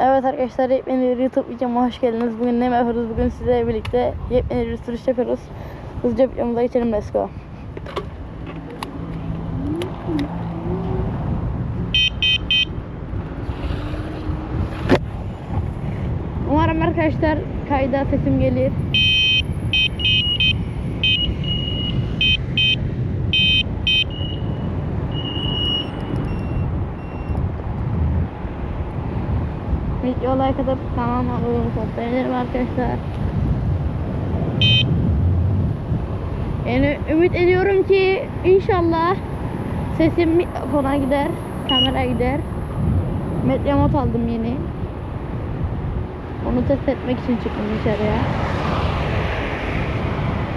Evet arkadaşlar yepyeni bir YouTube videoma hoş geldiniz. Bugün ne yapıyoruz? Bugün sizlerle birlikte yepyeni bir sürüş yapıyoruz. Hızlıca videomuza geçelim. Let's go. Umarım arkadaşlar kayda sesim gelir. Video like atıp kanalıma abone beğenirim arkadaşlar. Yani ümit ediyorum ki inşallah sesim mikrofona gider, kamera gider. Medyamot aldım yeni. Onu test etmek için çıktım dışarıya.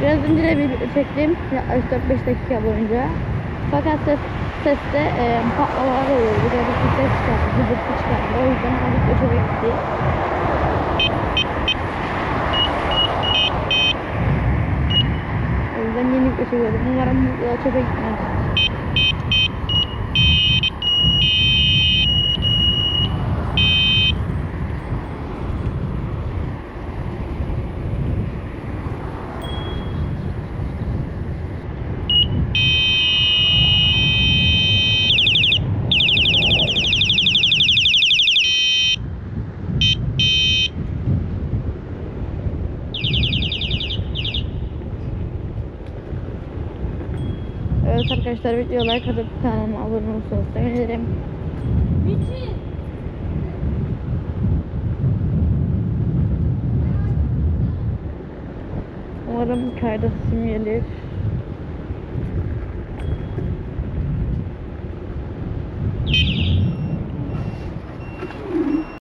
Biraz önce de bir çektim yaklaşık 4-5 dakika boyunca. Fakat ses, seste e, patlamalar oluyor. Bir de bir ses çıkardı, gıdıklı çıkardı. O yüzden video çok gitti. O yüzden yeni çekiyorum. Umarım çöpe gitmez. Evet arkadaşlar video like atıp kanalıma abone olursanız sevinirim. Umarım kayda sesim gelir.